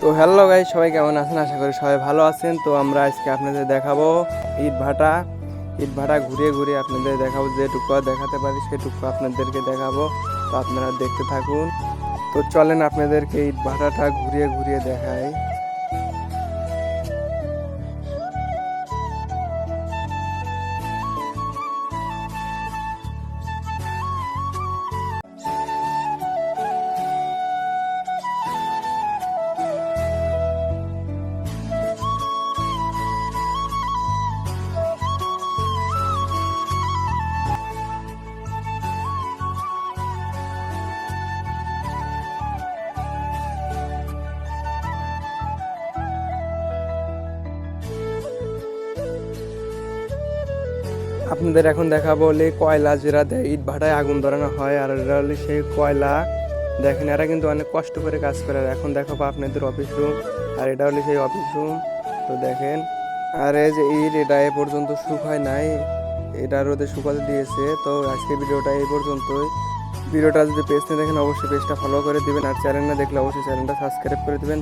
তো hello guy সবাই কেমন আছেন? আশা করি সবাই ভালো আছেন। তো আমরা আজকে আপনাদের দেখাবো ইট ভাটা। ইট ভাটা ঘুরিয়ে ঘুরিয়ে আপনাদের দেখাবো যেটুকু দেখাতে পারি সেটুকু আপনাদেরকে দেখাবো। তো আপনারা দেখতে থাকুন। তো চলেন আপনাদেরকে ইট ভাটাটা ঘুরিয়ে ঘুরিয়ে দেখাই। আপনাদের এখন দেখাবো হলে কয়লা যেটা দেয়, ইট ভাটায় আগুন ধরানো হয়, আর এটা হলে সেই কয়লা দেখেন, এরা কিন্তু অনেক কষ্ট করে কাজ করে। এখন দেখাবো আপনাদের অফিস রুম আর এটা হলে সেই অফিস রুম তো দেখেন, আর এই যে ইট, এটা এ পর্যন্ত শুক হয় নাই। এটা রোদে শুকাতে দিয়েছে। তো আজকে ভিডিওটা এই পর্যন্তই। ভিডিওটা যদি পেজটা দেখেন, অবশ্যই পেজটা ফলো করে দিবেন। আর চ্যানেল না দেখলে অবশ্যই চ্যানেলটা সাবস্ক্রাইব করে দিবেন।